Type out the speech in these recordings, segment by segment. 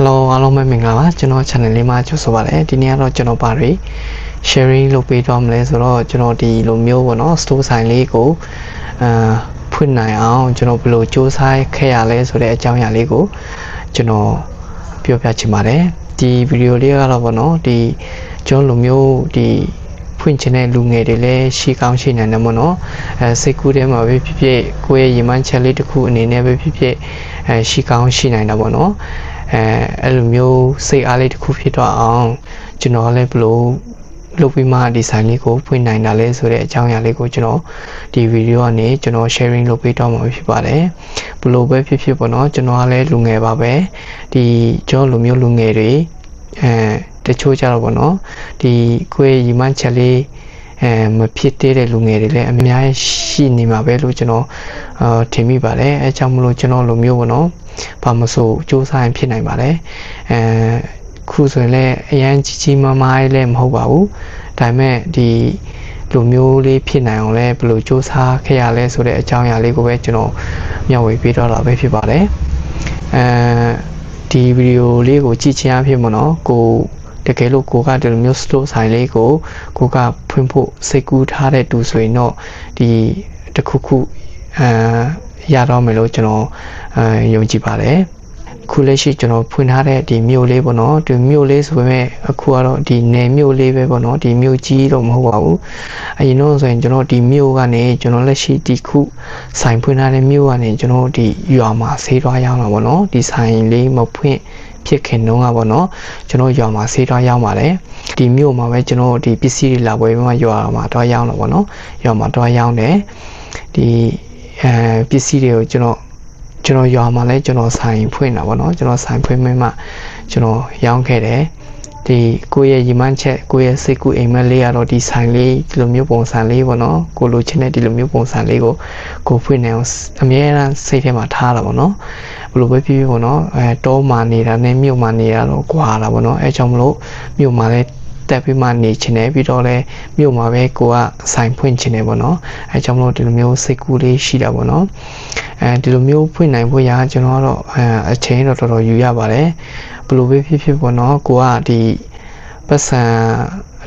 Hello အားလုံးပဲမင်္ဂလာပါကျွန်တော် channel လေးမှာကြိုဆိုပါရစေဒီနေ့ကတော့ကျွန်တော်ပါရီ sharing လုပ်ပေးတော့မလဲဆိုတော့ကျွန်တော်ဒီလိုမျိုးပေါ့နော် store sign လေးကိုအာဖွင့်နိုင်အောင်ကျွန်တော်ဘယ်လိုစူးစမ်းခဲ့ရလဲဆိုတဲ့အကြောင်းအရာလေးကိုကျွန်တော်ပြောပြချင်ပါတယ်ဒီဗီဒီယိုလေးကတော့ပေါ့နော်ဒီကျွန်တော်လိုမျိုးဒီဖွင့်ချင်တဲ့လူငယ်တွေလည်းရှိကောင်းရှိနိုင်တယ်ပေါ့နော်အဲစိတ်ကူးထဲမှာပဲဖြစ်ဖြစ်ကိုယ့်ရဲ့ရည်မှန်းချက်လေးတစ်ခုအနေနဲ့ပဲဖြစ်ဖြစ်အဲရှိကောင်းရှိနိုင်တာပေါ့နော် အဲအဲ့လိုမျိုးစိတ်အားလေးတစ်ခုဖြစ်တော့အောင်ကျွန်တော်လည်းဘယ်လိုလုပ်ပြီးမှဒီဆိုင်လေးကိုဖွင့်နိုင်တာလဲဆိုတဲ့အကြောင်းအရာလေးကိုကျွန်တော်ဒီဗီဒီယိုကနေကျွန်တော် sharing လုပ်ပေးတော့မှာဖြစ်ပါတယ်ဘယ်လိုပဲဖြစ်ဖြစ်ပေါ့နော်ကျွန်တော်ကလည်းလူငယ်ပါပဲဒီကျွန်တော်လူမျိုးလူငယ်တွေအဲတချို့ကြတော့ပေါ့နော်ဒီကိုယ့်ရဲ့ရီမန်းချက်လေးအဲမဖြစ်သေးတဲ့လူငယ်တွေလည်းအများကြီးရှိနေမှာပဲလို့ကျွန်တော်အာထင်မိပါတယ်အဲကြောင့်မလို့ကျွန်တော်လူမျိုးပေါ့နော် ဘာမဆိုစူးစမ်းဖြစ်နိုင်ပါတယ်အဲခုဆိုရင်လည်းအရန်ကြီးကြီးမားမားလည်းမဟုတ်ပါဘူးဒါပေမဲ့ဒီလူမျိုးလေးဖြစ်နိုင်အောင်လည်းဘယ်လိုစူးစမ်းခဲ့ရလဲဆိုတဲ့အကြောင်းအရာလေးကိုပဲကျွန်တော်မျှဝေပေးတော့တာပဲဖြစ်ပါတယ်အဲဒီဗီဒီယိုလေးကိုကြည့်ချင်းအဖြစ်မနော်ကိုတကယ်လို့ကိုကဒီလိုမျိုး store ဆိုင်လေးကိုကိုကဖွင့်ဖို့စိတ်ကူးထားတဲ့သူဆိုရင်တော့ဒီတစ်ခုခုအာ ရတော့မယ်လို့ကျွန်တော်အဲယုံကြည်ပါတယ်ခုလက်ရှိကျွန်တော်ဖွင့်ထားတဲ့ဒီမြို့လေးပေါ့နော်ဒီမြို့လေးဆိုပေမဲ့အခုကတော့ဒီနယ်မြို့လေးပဲပေါ့နော်ဒီမြို့ကြီးတော့မဟုတ်ပါဘူးအရင်တော့ဆိုရင်ကျွန်တော်ဒီမြို့ကနေကျွန်တော်လက်ရှိဒီခုဆိုင်ဖွင့်ထားတဲ့မြို့ကနေကျွန်တော်ဒီရွာမှာဆေးသွားရောက်လာပေါ့နော်ဒီဆိုင်လေးမဖွင့်ဖြစ်ခင်တုန်းကပေါ့နော်ကျွန်တော်ရွာမှာဆေးသွားရောက်ပါတယ်ဒီမြို့မှာပဲကျွန်တော်ဒီပစ္စည်းတွေလာပွဲမှာရွာမှာသွားရောက်လာပေါ့နော်ရွာမှာသွားရောက်တယ်ဒီ အဲပစ္စည်းတွေကိုကျွန်တော်ကျွန်တော်ရွာမှာလည်းကျွန်တော်ဆိုင်ဖွင့်တာပေါ့နော်ကျွန်တော်ဆိုင်ဖွင့်မှမှကျွန်တော်ရောင်းခဲ့တယ်ဒီကိုယ့်ရဲ့ရီမန်းချက်ကိုယ့်ရဲ့စိတ်ကူးအိမ်မက်လေးကတော့ဒီဆိုင်လေးဒီလိုမျိုးပုံစံလေးပေါ့နော်ကိုလိုချင်တဲ့ဒီလိုမျိုးပုံစံလေးကိုကိုဖွင့်နေအောင်အမြဲတမ်းစိတ်ထဲမှာထားတာပေါ့နော်ဘယ်လိုပဲဖြစ်ဖြစ်ပေါ့နော်အဲတောမှာနေတာနဲ့မြို့မှာနေတာတော့ကွာတာပေါ့နော်အဲကြောင့်မလို့မြို့မှာလည်း တက်ပြီးမှနေချင်တယ်ပြီးတော့လည်းမြို့မှာပဲကိုကဆိုင်ဖွင့်ချင်တယ်ပေါ့နော်အဲကြောင့်မလို့ဒီလိုမျိုးစိတ်ကူးလေးရှိတာပေါ့နော်အဲဒီလိုမျိုးဖွင့်နိုင်ဖို့ရာကျွန်တော်ကတော့အဲအချိန်တော့တော်တော်ယူရပါတယ်ဘယ်လိုပဲဖြစ်ဖြစ်ပေါ့နော်ကိုကဒီပတ်စံ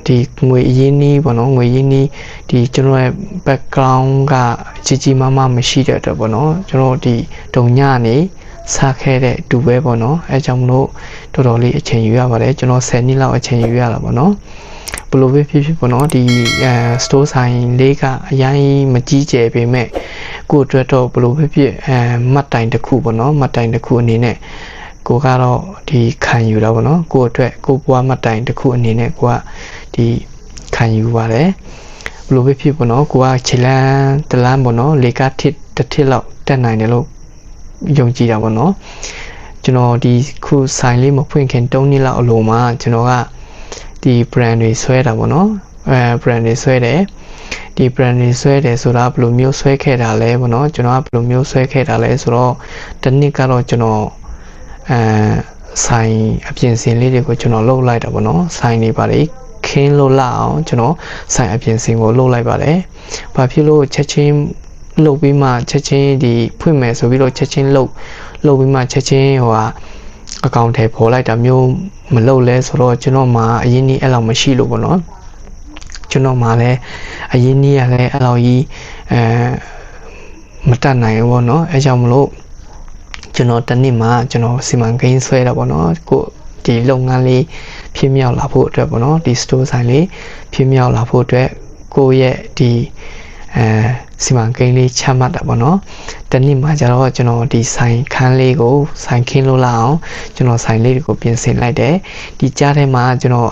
ဒီငွေအရင်းနှီးပေါ့နော်ငွေရင်းနှီးဒီကျွန်တော်ရဲ့ background ကကြီးကြီးမားမားမရှိတဲ့အတွက်ပေါ့နော်ကျွန်တော်ဒီတုံညနေ စားခဲ့တဲ့တူပဲပေါ့နော်အဲကြောင့်မလို့တော်တော်လေးအချိန်ယူရပါတယ်ကျွန်တော်10နှစ်လောက်အချိန်ယူရတာပေါ့နော်ဘလို့ပဲဖြစ်ဖြစ်ပေါ့နော်ဒီအဲ store ဆိုင်လေးကအရင်မကြီးကျယ်ပေမဲ့ကို့အတွက်တော့ဘလို့ပဲဖြစ်အဲမှတ်တိုင်တစ်ခုပေါ့နော်မှတ်တိုင်တစ်ခုအနေနဲ့ကိုကတော့ဒီခံယူတာပေါ့နော်ကို့အတွက်ကိုဘွားမှတ်တိုင်တစ်ခုအနေနဲ့ကိုကဒီခံယူပါတယ်ဘလို့ပဲဖြစ်ပေါ့နော်ကိုကခြေလန်းတလန်းပေါ့နော်လေကထစ်တစ်ထစ်လောက်တက်နိုင်တယ်လို့ ယုံကြည်တာပေါ့နော်ကျွန်တော်ဒီခုဆိုင်လေးမဖွင့်ခင်3နှစ်လောက်အလိုမှာကျွန်တော်ကဒီ brand တွေဆွဲတာပေါ့နော်အဲ brand တွေဆွဲတယ်ဒီ brand တွေဆွဲတယ်ဆိုတာဘယ်လိုမျိုးဆွဲခဲ့တာလဲပေါ့နော်ကျွန်တော်ကဘယ်လိုမျိုးဆွဲခဲ့တာလဲဆိုတော့တစ်နှစ်ကတော့ကျွန်တော်အဲဆိုင်အပြင်စင်လေးတွေကိုကျွန်တော်လုပ်လိုက်တာပေါ့နော်ဆိုင်တွေပါလေခင်းလို့လာအောင်ကျွန်တော်ဆိုင်အပြင်စင်ကိုလုပ်လိုက်ပါတယ်။ဘာဖြစ်လို့ချက်ချင်း လုပ်ပြီးမှချက်ချင်းဒီဖွင့်မယ်ဆိုပြီးတော့ချက်ချင်းလုပ်လုပ်ပြီးမှချက်ချင်းဟိုဟာအကောင့်ထဲပေါ်လိုက်တာမျိုးမလုပ်လဲဆိုတော့ကျွန်တော်မှအရင်นี้အဲ့လောက်မရှိလို့ပေါ့နော်ကျွန်တော်မှလည်းအရင်นี้ကလည်းအဲ့လောက်ကြီးအဲမတတ်နိုင်ဘူးပေါ့နော်အဲကြောင့်မလို့ကျွန်တော်တစ်နှစ်မှကျွန်တော်စီမံကိန်းဆွဲတာပေါ့နော်ကိုဒီလုပ်ငန်းလေးဖြစ်မြောက်လာဖို့အတွက်ပေါ့နော်ဒီ store ဆိုင်လေးဖြစ်မြောက်လာဖို့အတွက်ကိုယ့်ရဲ့ဒီ အဲစီမံကိန်းလေးချမှတ်တာပေါ့နော်တနည်းမှာကျတော့ကျွန်တော်ဒီဆိုင်ခန်းလေးကိုဆိုင်ခင်းလို့လာအောင်ကျွန်တော်ဆိုင်လေးတွေကိုပြင်ဆင်လိုက်တယ်ဒီကြားထဲမှာကျွန်တော်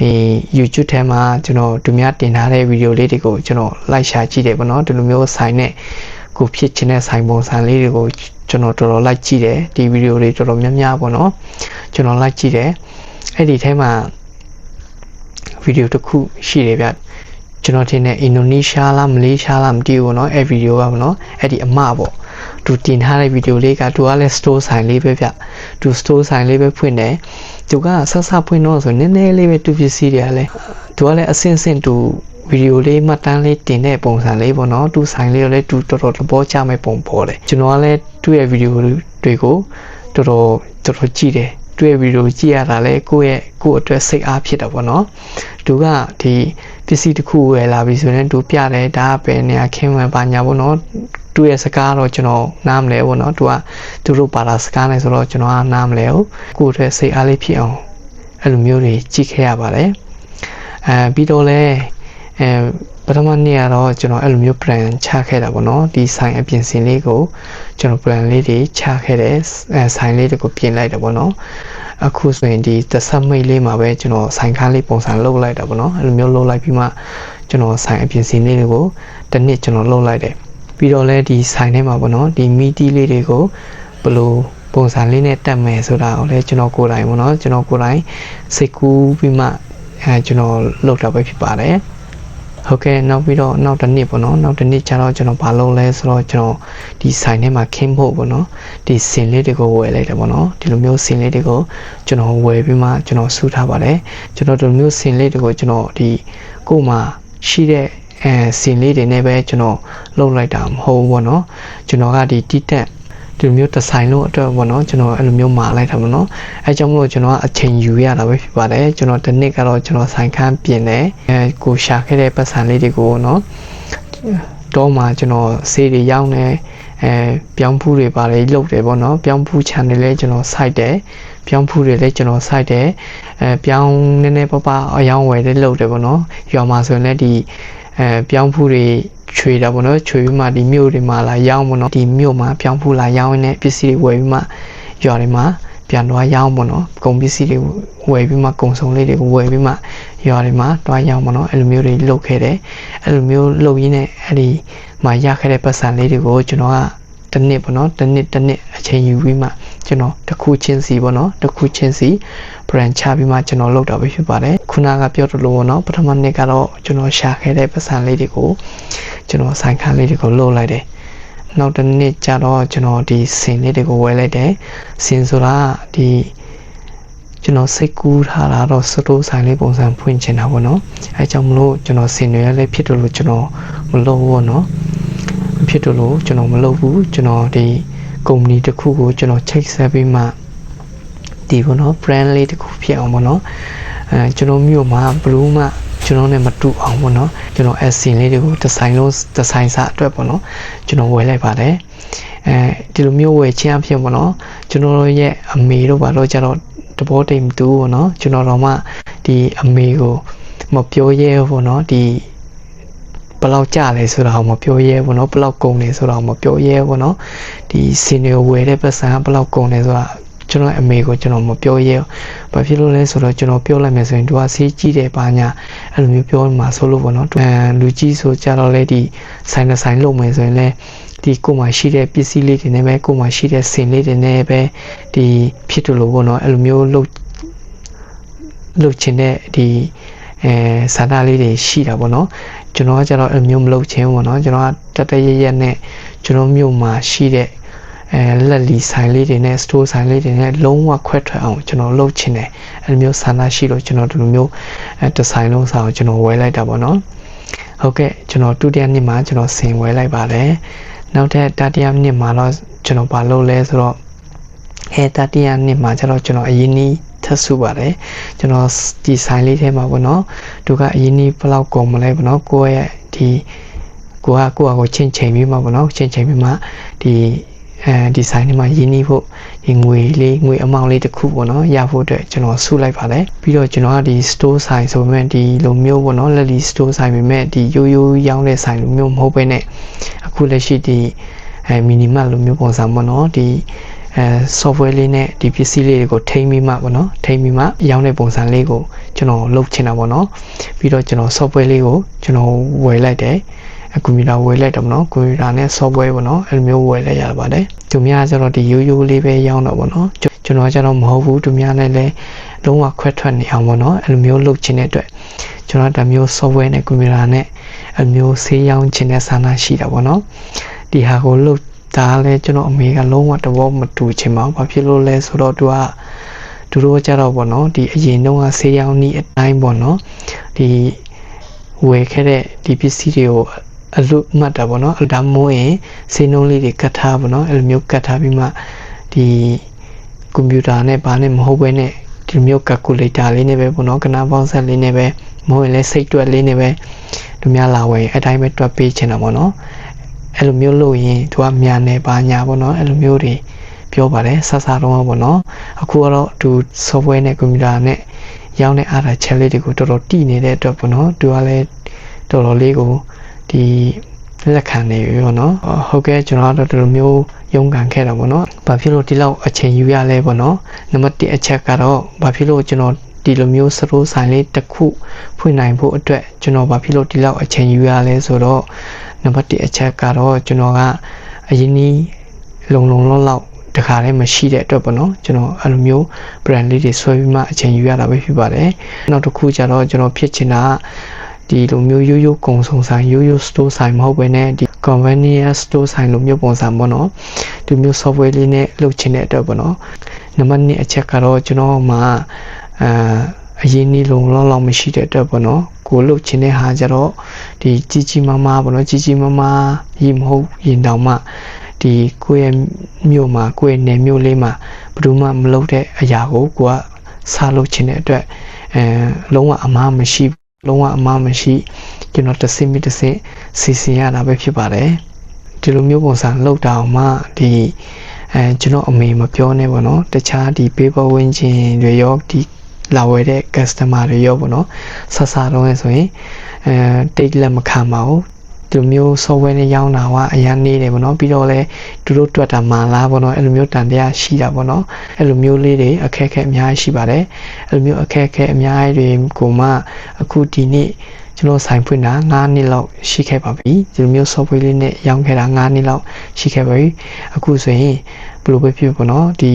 အေး YouTube ထဲမှာကျွန်တော်သူများတင်ထားတဲ့ဗီဒီယိုလေးတွေကိုကျွန်တော်လိုက်ရှာကြည့်တယ်ပေါ့နော်ဒီလိုမျိုးဆိုင်နဲ့ကိုဖြစ်ချင်တဲ့ဆိုင်ပုံစံလေးတွေကိုကျွန်တော်တော်တော်လိုက်ကြည့်တယ်ဒီဗီဒီယိုတွေတော်တော်များများပေါ့နော်ကျွန်တော်လိုက်ကြည့်တယ်အဲ့ဒီထဲမှာဗီဒီယိုတစ်ခုရှိတယ်ဗျ ကျွန်တော်ထင်တယ်အင်ဒိုနီးရှားလားမလေးရှားလားမသိဘူးเนาะအဲ့ဗီဒီယိုကပေါ့နော်အဲ့ဒီအမပေါ့သူတင်ထားတဲ့ဗီဒီယိုလေးကသူကလည်း store ဆိုင်လေးပဲဗျသူ store ဆိုင်လေးပဲဖွင့်တယ်သူကဆက်ဆက်ဖွင့်တော့ဆိုနည်းနည်းလေးပဲသူပစ္စည်းတွေကလည်းသူကလည်းအစင်စင်သူဗီဒီယိုလေးမှတ်တမ်းလေးတင်တဲ့ပုံစံလေးပေါ့နော်သူဆိုင်လေးကိုလည်းသူတော်တော်သဘောကျမဲ့ပုံပေါ်တယ်ကျွန်တော်ကလည်းသူ့ရဲ့ဗီဒီယိုတွေကိုတော်တော်တော်တော်ကြည့်တယ် တွေ့ဗီဒီယိုကြည့်ရတာလဲကိုယ့်ရဲ့ကိုယ့်အတွက်စိတ်အားဖြစ်တာပေါ့နော်သူကဒီ ပစ္စည်းတစ်ခုဝယ်လာပြီဆိုရင်သူပြတယ်ဒါကပဲနေရာခင်းဝင်ပါညာပေါ့နော်သူရဲ့စကားတော့ကျွန်တော်နားမလဲပေါ့နော်သူကသူတို့ပါတာစကားနဲ့ဆိုတော့ကျွန်တော်ကနားမလဲဘူးကိုယ့်အတွက်စိတ်အားလေးဖြစ်အောင်အဲ့လိုမျိုးတွေကြည့်ခဲ့ရပါတယ်အဲပြီးတော့လဲအဲပထမနေ့ကတော့ကျွန်တော်အဲ့လိုမျိုး plan ချခဲ့တာပေါ့နော်ဒီဆိုင်အပြင်ဆင်လေးကိုကျွန်တော် plan လေးတွေချခဲ့တယ်အဲဆိုင်လေးတွေကိုပြင်လိုက်တာပေါ့နော် အခုဆိုရင်ဒီသက်ဆက်မိတ်လေးမှာပဲကျွန်တော်ဆိုင်ခန်းလေးပုံစံလုပ်လိုက်တာပေါ့နော်အဲ့လိုမျိုးလုပ်လိုက်ပြီးမှကျွန်တော်ဆိုင်အပြင်ဆင်လေးတွေကိုတစ်နှစ်ကျွန်တော်လုပ်လိုက်တယ်ပြီးတော့လဲဒီဆိုင်ထဲမှာပေါ့နော်ဒီမီတီလေးတွေကိုဘယ်လိုပုံစံလေးနဲ့တက်မယ်ဆိုတာကိုလည်းကျွန်တော်ကိုယ်တိုင်ပေါ့နော်ကျွန်တော်ကိုယ်တိုင်စိတ်ကူးပြီးမှအဲကျွန်တော်လုပ်တာပဲဖြစ်ပါတယ် ဟုတ်ကဲ့နောက်ပြီးတော့နောက်တစ်နှစ်ပေါ့နော်နောက်တစ်နှစ်ကျတော့ကျွန်တော်ဘာလုပ်လဲဆိုတော့ကျွန်တော်ဒီဆိုင်ထဲမှာခင်းဖို့ပေါ့နော်ဒီစင်လေးတွေကိုဝယ်လိုက်တယ်ပေါ့နော်ဒီလိုမျိုးစင်လေးတွေကိုကျွန်တော်ဝယ်ပြီးမှကျွန်တော်ဆူထားပါတယ်ကျွန်တော်ဒီလိုမျိုးစင်လေးတွေကိုကျွန်တော်ဒီကို့မှာရှိတဲ့အဲစင်လေးတွေနဲ့ပဲကျွန်တော်လုပ်လိုက်တာမဟုတ်ဘူးပေါ့နော်ကျွန်တော်ကဒီတိတက် ဒီလိုမျိုးဒီဇိုင်းလို့အတွက်ပေါ့နော်ကျွန်တော်အဲ့လိုမျိုးမာလိုက်တာပေါ့နော်အဲကြောင့်မလို့ကျွန်တော်ကအချိန်ယူရတာပဲဖြစ်ပါတယ်ကျွန်တော်ဒီနှစ်ကတော့ကျွန်တော်ဆိုင်ခန်းပြင်တယ်အဲကိုရှာခဲ့တဲ့ပတ်စံလေးတွေကိုနော်တော့မှကျွန်တော်ဆေးတွေရောင်းတယ်အဲပြောင်းဖူးတွေပါတယ်လုတ်တယ်ပေါ့နော်ပြောင်းဖူး channel လေးကျွန်တော် site တယ်ပြောင်းဖူးတွေလည်းကျွန်တော် site တယ်အဲပြောင်းနည်းနည်းပပအယောင်းဝယ်လေးလုတ်တယ်ပေါ့နော်ရွာမှာဆိုရင်လည်းဒီအဲပြောင်းဖူးတွေ ချွေတာပေါ့နော်ချွေပြီးမှဒီမြို့တွေမှာလာရောင်းပေါ့နော်ဒီမြို့မှာပြောင်းဖူးလာရောင်းနေပစ္စည်းတွေဝယ်ပြီးမှရွာတွေမှာပြန်သွားရောင်းပေါ့နော်ကုန်ပစ္စည်းတွေဝယ်ပြီးမှကုန်စုံလေးတွေကိုဝယ်ပြီးမှရွာတွေမှာသွားရောင်းပေါ့နော်အဲ့လိုမျိုးတွေလုပ်ခဲ့တယ်အဲ့လိုမျိုးလုပ်ရင်းနဲ့အဲ့ဒီမှာရခဲ့တဲ့ပတ်စံလေးတွေကိုကျွန်တော်က တစ်နှစ်ပေါ့နော်တစ်နှစ်တစ်နှစ်အချိန်ယူပြီးမှကျွန်တော်တစ်ခုချင်းစီပေါ့နော်တစ်ခုချင်းစီ brand ချပြီးမှကျွန်တော်လုပ်တာပဲဖြစ်ပါတယ်ခုနကပြောသလိုပေါ့နော်ပထမနှစ်ကတော့ကျွန်တော်ရှာခဲ့တဲ့ပတ်စံလေးတွေကိုကျွန်တော်ဆိုင်ခန်းလေးတွေကိုလုပ်လိုက်တယ်နောက်တစ်နှစ်ကျတော့ကျွန်တော်ဒီစင်လေးတွေကိုဝယ်လိုက်တယ်စင်ဆိုတာဒီကျွန်တော်စိတ်ကူးထားတာတော့စတိုးဆိုင်လေးပုံစံဖွင့်ချင်တာပေါ့နော်အဲကြောင့်မလို့ကျွန်တော်စင်တွေလည်းဖြစ်တယ်လို့ကျွန်တော်မလုပ်ဘူးပေါ့နော် ဖြစ်တယ်လို့ကျွန်တော်မလုပ်ဘူးကျွန်တော်ဒီကုမ္ပဏီတစ်ခုကိုကျွန်တော်ချိတ်ဆက်ပြီးမှဒီပေါ့နော် brand လေးတစ်ခုဖြစ်အောင်ပေါ့နော်အဲကျွန်တော်မြို့မှာဘလူးမှကျွန်တော်နဲ့မတူအောင်ပေါ့နော်ကျွန်တော် SC လေးတွေကိုဒီဇိုင်းလုံးဒီဇိုင်းစာအတွက်ပေါ့နော်ကျွန်တော်ဝယ်လိုက်ပါတယ်အဲဒီလိုမျိုးဝယ်ခြင်းအဖြစ်ပေါ့နော်ကျွန်တော်ရဲ့အမေတို့ဘာလို့ကြတော့တဘောတိမ်တူပေါ့နော်ကျွန်တော်တော့မှဒီအမေကိုမပြောရဲဘူးပေါ့နော်ဒီ ဘယ်လောက်ကြလဲဆိုတာကိုမပြောရဲဘူးเนาะဘယ်လောက်ကုန်လဲဆိုတာကိုမပြောရဲဘူးเนาะဒီစင်တွေဝယ်တဲ့ပတ်စံကဘယ်လောက်ကုန်လဲဆိုတာကျွန်တော်အမေကိုကျွန်တော်မပြောရဲဘူးဘာဖြစ်လို့လဲဆိုတော့ကျွန်တော်ပြောလိုက်မယ်ဆိုရင်သူကဆေးကြီးတယ်ပါညာအဲ့လိုမျိုးပြောမှာဆိုလို့ပေါ့နော်အဲလူကြီးဆိုကြတော့လေဒီဆိုင်နဲ့ဆိုင်လုပ်မယ်ဆိုရင်လည်းဒီကိုမှရှိတဲ့ပစ္စည်းလေးတွေနဲ့ပဲကိုမှရှိတဲ့စင်လေးတွေနဲ့ပဲဒီဖြစ်တယ်လို့ပေါ့နော်အဲ့လိုမျိုးလုပ်လုပ်ချင်တဲ့ဒီအဲဆန္ဒလေးတွေရှိတာပေါ့နော် ကျွန်တော်ကကျတော့အဲ့လိုမျိုးမလုပ်ချင်ဘူးပေါ့နော်ကျွန်တော်ကတတရရက်နဲ့ကျွန်တော်မြို့မှာရှိတဲ့အဲလက်လီဆိုင်လေးတွေနဲ့ store ဆိုင်လေးတွေနဲ့လုံးဝခွဲထွက်အောင်ကျွန်တော်လုပ်ချင်တယ်အဲလိုမျိုးဆန္ဒရှိလို့ကျွန်တော်ဒီလိုမျိုးအဲဒီဇိုင်းလုံးစာကိုကျွန်တော်ဝယ်လိုက်တာပေါ့နော်ဟုတ်ကဲ့ကျွန်တော်ဒုတိယနှစ်မှာကျွန်တော်ဆင်ဝယ်လိုက်ပါတယ်နောက်ထပ်တတိယနှစ်မှာတော့ကျွန်တော်ဘာလုပ်လဲဆိုတော့အဲတတိယနှစ်မှာကျတော့ကျွန်တော်အရင်နီး ထပ်စုပါတယ်ကျွန်တော်ဒီဆိုင်လေးထဲမှာပေါ့နော်သူကအရင်နီးဘယ်လောက်ကုန်မလဲပေါ့နော်ကိုယ့်ရဲ့ဒီကိုကကိုယ့်အကိုချင်းချိန်ပြီးမှပေါ့နော်ချင်းချိန်ပြီးမှဒီအဲဒီဆိုင်ထဲမှာရင်းနှီးဖို့ဒီငွေလေးငွေအမောင့်လေးတစ်ခုပေါ့နော်ရဖို့အတွက်ကျွန်တော်စုလိုက်ပါတယ်ပြီးတော့ကျွန်တော်ကဒီ store ဆိုင်ဆိုပေမဲ့ဒီလိုမျိုးပေါ့နော်လက်လီ store ဆိုင်ပေမဲ့ဒီရိုးရိုးရောင်းတဲ့ဆိုင်လိုမျိုးမဟုတ်ဘဲနဲ့အခုလက်ရှိဒီအဲ minimal လိုမျိုးပုံစံပေါ့နော်ဒီ အဲ software လေးနဲ့ဒီပစ္စည်းလေးတွေကိုထိမ့်ပြီးမှပေါ့နော်ထိမ့်ပြီးမှရောင်းတဲ့ပုံစံလေးကိုကျွန်တော်လုပ်ချင်တာပေါ့နော်ပြီးတော့ကျွန်တော် software လေးကိုကျွန်တော်ဝယ်လိုက်တယ်ကွန်ပျူတာဝယ်လိုက်တယ်ပေါ့နော်ကွန်ပျူတာနဲ့ software ပေါ့နော်အဲ့လိုမျိုးဝယ်လိုက်ရပါတယ်သူများကျတော့ဒီရိုးရိုးလေးပဲရောင်းတော့ပေါ့နော်ကျွန်တော်ကျတော့မဟုတ်ဘူးသူများနဲ့လည်းလုံးဝခွဲထွက်နေအောင်ပေါ့နော်အဲ့လိုမျိုးလုပ်ချင်တဲ့အတွက်ကျွန်တော်ဒါမျိုး software နဲ့ကွန်ပျူတာနဲ့အမျိုးဆေးရောင်းချင်တဲ့ဆန္ဒရှိတာပေါ့နော်ဒီဟာကိုလုပ် ဒါလည်းကျွန်တော်အမေကလုံးဝတဘောမတူချင်ပါဘူးဘာဖြစ်လို့လဲဆိုတော့သူကသူတို့ကြတော့ပေါ့နော်ဒီအရင်တုန်းကဆေးရောင်းနည်းအတိုင်းပေါ့နော်ဒီဝယ်ခဲ့တဲ့ဒီပစ္စည်းတွေကိုအလုမှတ်တာပေါ့နော်ဒါမို့ရင်စိနှုံးလေးတွေကတ်ထားပေါ့နော်အဲ့လိုမျိုးကတ်ထားပြီးမှဒီကွန်ပျူတာနဲ့ဘာနဲ့မဟုတ်ဘဲနဲ့ဒီလိုမျိုး calculator လေးနဲ့ပဲပေါ့နော်ကဏ္ဍပေါင်းဆက်လေးနဲ့ပဲမဟုတ်ရင်လည်းစိတ်တွက်လေးနဲ့ပဲသူများလာဝင်အတိုင်းပဲတွက်ပေးချင်တာပေါ့နော် အဲ့လိုမျိုးလုပ်ရင်သူကမြန်နေပါညာပေါ့နော်အဲ့လိုမျိုးတွေပြောပါတယ်ဆဆတော့ပေါ့နော်အခုကတော့သူ software နဲ့ computer နဲ့ရောင်းတဲ့အားသာချက်လေးတွေကိုတော်တော်တည်နေတဲ့အတွက်ပေါ့နော်သူကလည်းတော်တော်လေးကိုဒီလက်ခံနေပြီပေါ့နော်ဟုတ်ကဲ့ကျွန်တော်ကတော့ဒီလိုမျိုးရုန်းကန်ခဲ့တာပေါ့နော်ဘာဖြစ်လို့ဒီလောက်အချိန်ယူရလဲပေါ့နော်နံပါတ်1အချက်ကတော့ဘာဖြစ်လို့ကျွန်တော်ဒီလိုမျိုးစရိုးဆိုင်လေးတစ်ခုဖွင့်နိုင်ဖို့အတွက်ကျွန်တော်ဘာဖြစ်လို့ဒီလောက်အချိန်ယူရလဲဆိုတော့ နံပါတ်1အချက်ကတော့ကျွန်တော်ကအရင်နီးလုံလုံလောက်လောက်တခါတည်းမရှိတဲ့အတွက်ပေါ့နော်ကျွန်တော်အဲ့လိုမျိုး brand လေးတွေဆွဲပြီးမှအချိန်ယူရတာပဲဖြစ်ပါတယ်နောက်တစ်ခုကျတော့ကျွန်တော်ဖြစ်ချင်တာကဒီလိုမျိုးရိုးရိုးကုံစုံဆိုင်ရိုးရိုး store ဆိုင်မဟုတ်ဘဲနဲ့ဒီ convenience store ဆိုင်လိုမျိုးပုံစံပေါ့နော်ဒီမျိုး software လေးနဲ့လုပ်ချင်တဲ့အတွက်ပေါ့နော်နံပါတ်2အချက်ကတော့ကျွန်တော်မှာအာ အရင်နီးလုံးလောက်လောက်မရှိတဲ့အတွက်ပေါ့နော်ကိုလုပ်ချင်တဲ့ဟာကြတော့ဒီကြီးကြီးမားမားပေါ့နော်ကြီးကြီးမားမားရီမဟုတ်ရင်တောင်မှဒီကိုယ့်ရဲ့မြို့မှာကိုယ့်ရဲ့နယ်မြို့လေးမှာဘယ်သူမှမလုပ်တဲ့အရာကိုကိုကစားလုပ်ချင်တဲ့အတွက်အဲလုံးဝအမားမရှိလုံးဝအမားမရှိကျွန်တော်တစ်စင်းမိတစ်စင်းစီစဉ်ရတာပဲဖြစ်ပါတယ်ဒီလိုမျိုးပုံစံလောက်တာအောင်မှဒီအဲကျွန်တော်အမေမပြောနဲ့ပေါ့နော်တခြားဒီ paper ဝင်ချင်းတွေရောဒီ လာဝယ်တဲ့ customer တွေရောပေါ့နော်ဆက်စားတော့ဆိုရင်အဲတိတ်လက်မခံပါဘူးဒီလိုမျိုး software နဲ့ရောင်းတာကအရင်နေတယ်ပေါ့နော်ပြီးတော့လဲသူတို့တွက်တာမှလားပေါ့နော်အဲ့လိုမျိုးတန်တရားရှိတာပေါ့နော်အဲ့လိုမျိုးလေးတွေအခက်အခဲအများကြီးရှိပါတယ်အဲ့လိုမျိုးအခက်အခဲအများကြီးတွေကိုမှအခုဒီနေ့ကျွန်တော်ဆိုင်ဖွင့်တာ9နှစ်လောက်ရှိခဲ့ပါပြီဒီလိုမျိုး software လေးနဲ့ရောင်းခဲ့တာ9နှစ်လောက်ရှိခဲ့ပါပြီအခုဆိုရင် ဘယ်လိုပဲဖြစ်ပေါ့နော်ဒီ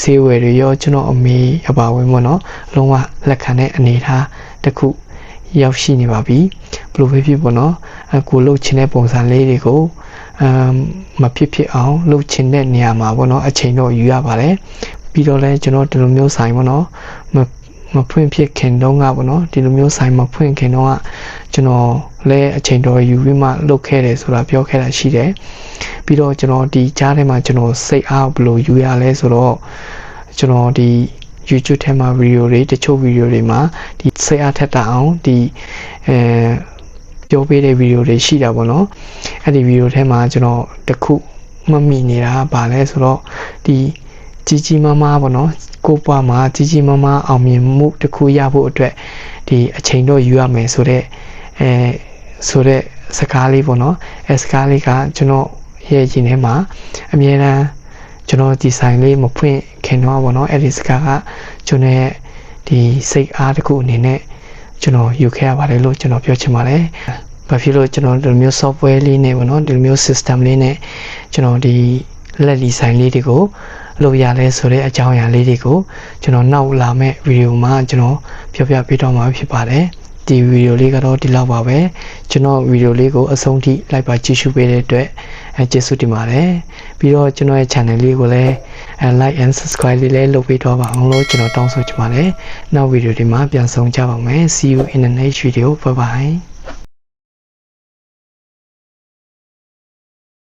ဆေးဝယ်တွေရောကျွန်တော်အမေအပါဝင်ပေါ့နော်လုံးဝလက်ခံတဲ့အနေအထားတစ်ခုရောက်ရှိနေပါပြီဘယ်လိုပဲဖြစ်ပေါ့နော်အကိုလှုပ်ချင်တဲ့ပုံစံလေးတွေကိုအမ်မဖြစ်ဖြစ်အောင်လှုပ်ချင်တဲ့နေရာမှာပေါ့နော်အချိန်တော့ယူရပါတယ်ပြီးတော့လဲကျွန်တော်ဒီလိုမျိုးဆိုင်ပေါ့နော် မမဖွင့်ဖြစ်ခင်တုန်းကပေါ့နော်ဒီလိုမျိုးဆိုင်မဖွင့်ခင်တုန်းကကျွန်တော်လည်းအချိန်တော်ယူပြီးမှလုပ်ခဲ့တယ်ဆိုတာပြောခဲ့တာရှိတယ်ပြီးတော့ကျွန်တော်ဒီကြားထဲမှာကျွန်တော်စိတ်အားဘယ်လိုယူရလဲဆိုတော့ကျွန်တော်ဒီ YouTube ထဲမှာဗီဒီယိုတွေတချို့ဗီဒီယိုတွေမှာဒီစိတ်အားထက်တာအောင်ဒီအဲပြောပေးတဲ့ဗီဒီယိုတွေရှိတာပေါ့နော်အဲ့ဒီဗီဒီယိုထဲမှာကျွန်တော်တခုမမိနေတာကဘာလဲဆိုတော့ဒီကြီးကြီးမားမားပေါ့နော် ကိုပွားမှာကြီးကြီးမားမားအောင်မြင်မှုတစ်ခုရဖို့အတွက်ဒီအချိန်တော့ယူရမယ်ဆိုတော့အဲဆိုတော့စကားလေးပေါ့နော်အဲစကားလေးကကျွန်တော်ရဲ့ရင်ထဲမှာအမြဲတမ်းကျွန်တော်ဒီဆိုင်လေးမဖွင့်ခင်တော့ပေါ့နော်အဲ့ဒီစကားကကျွန်တော်ရဲ့ဒီစိတ်အားတစ်ခုအနေနဲ့ကျွန်တော်ယူခဲ့ရပါတယ်လို့ကျွန်တော်ပြောချင်ပါတယ်ဘာဖြစ်လို့ကျွန်တော်ဒီလိုမျိုး software လေးနဲ့ပေါ့နော်ဒီလိုမျိုး system လေးနဲ့ကျွန်တော်ဒီလက်လီဆိုင်လေးတွေကို လုပ်ရလဲဆိုတဲ့အကြောင်းအရာလေးတွေကိုကျွန်တော်နောက်လာမဲ့ဗီဒီယိုမှာကျွန်တော်ပြောပြပေးတော့မှာဖြစ်ပါတယ်ဒီဗီဒီယိုလေးကတော့ဒီလောက်ပါပဲကျွန်တော်ဗီဒီယိုလေးကိုအဆုံးထိလိုက်ပါကြည့်ရှုပေးတဲ့အတွက်အဲကျေးဇူးတင်ပါတယ်ပြီးတော့ကျွန်တော်ရဲ့ channel လေးကိုလည်းအဲ like and subscribe လေးလည်းလုပ်ပေးတော့ပါအောင်လို့ကျွန်တော်တောင်းဆိုချင်ပါတယ်နောက်ဗီဒီယိုဒီမှာပြန်ဆောင်ကြပါမယ် see you in the next video bye bye